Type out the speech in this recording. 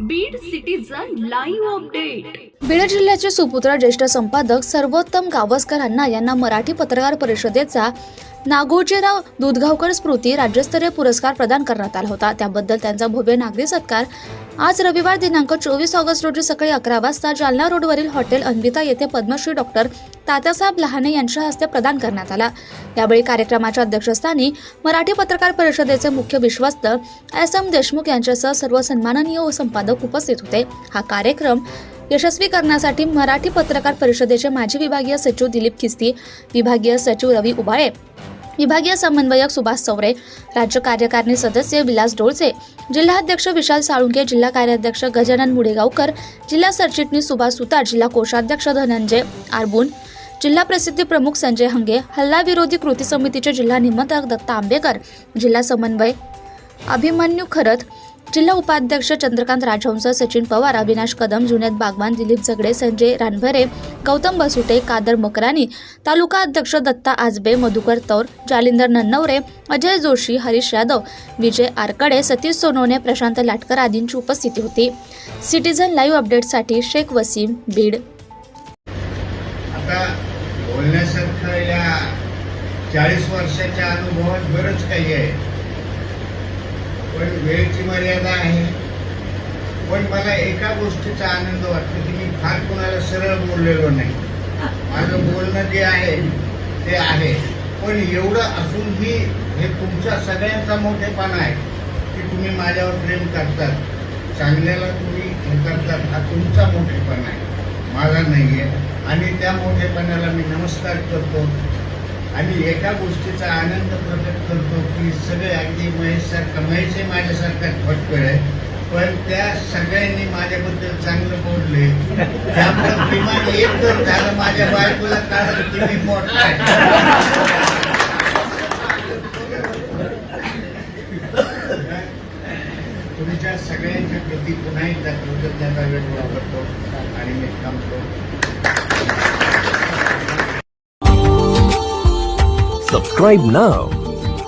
Beed citizen live update Beed जिल्ह्याचे सुपुत्र ज्येष्ठ संपादक सर्वोत्तम गावस्करांना यांना मराठी पत्रकार परिषदेचा नागोजीराव दुधगावकर स्मृती राज्यस्तरीय पुरस्कार प्रदान करण्यात आला होता. त्याबद्दल त्यांचा भव्य नागरी सत्कार. आज रविवार दिनांक चोवीस ऑगस्ट रोजी सकाळी अकरा वाजता जालना रोडवरील हॉटेल अन्विता येथे पद्मश्री डॉक्टर तात्यासाहेब लहाने यांच्या हस्ते प्रदान करण्यात आला. यावेळी कार्यक्रमाच्या अध्यक्षस्थानी मराठी पत्रकार परिषदेचे मुख्य विश्वस्त एस एम देशमुख यांच्यासह सर्व सन्माननीय संपादक उपस्थित होते. हा कार्यक्रम यशस्वी करण्यासाठी मराठी पत्रकार परिषदेचे माजी विभागीय सचिव दिलीप खिस्ती विभागीय सचिव रवी उबाळे विभागीय समन्वयक सुभाष चौरे राज्य कार्यकारिणी सदस्य विलास डोळसे जिल्हाध्यक्ष विशाल साळुंके जिल्हा कार्याध्यक्ष गजानन मुडेगावकर जिल्हा सरचिटणीस सुभाष सुतार जिल्हा कोषाध्यक्ष धनंजय आरबून जिल्हा प्रसिद्धी प्रमुख संजय हंगे हल्ला विरोधी कृती समितीचे जिल्हा निमंत्रक दत्ता आंबेकर जिल्हा समन्वय अभिमन्यू खरत जिल्हा उपाध्यक्ष चंद्रकांत राजहंस सचिन पवार अविनाश कदम जुनेद बागवान दिलीप झगडे संजय रानभरे गौतम बसुटे कादर मकरानी तालुका अध्यक्ष दत्ता आजबे मधुकर तौर जालिंदर नन्नवरे अजय जोशी हरीश यादव विजय आरकडे सतीश सोनवणे प्रशांत लाटकर आदींची उपस्थिती होती. सिटीझन लाईव्ह अपडेटसाठी शेख वसीम बीड. आता चाळीस वर्षाच्या अनुभवात बरंच काही आहे. पण वेळेची मर्यादा आहे. पण मला एका गोष्टीचा आनंद वाटतो की मी फार कोणाला सरळ बोललेलो नाही. माझं बोलणं जे आहे ते आहे. पण एवढं असूनही हे तुमच्या सगळ्यांचा मोठेपणा आहे की तुम्ही माझ्यावर प्रेम करतात. चांगल्याला तुम्ही हे करतात हा तुमचा मोठेपणा आहे. माझा नाही आहे. आणि त्या मोठेपणाला मी नमस्कार करतो. आणि एका गोष्टीचा आनंद प्रकट करतो. की सगळे अगदी महेशसारखा महेशही माझ्यासारखा फटकळ आहे पण त्या सगळ्यांनी माझ्याबद्दल चांगलं बोलले. त्यामुळे किमान एक तर झालं माझ्या बायकोला कारण की मी मोठा तुमच्या सगळ्यांच्या प्रती पुन्हा एकदा कृतज्ञता वेळ वापरतो आणि मी थांबतो. Subscribe नाव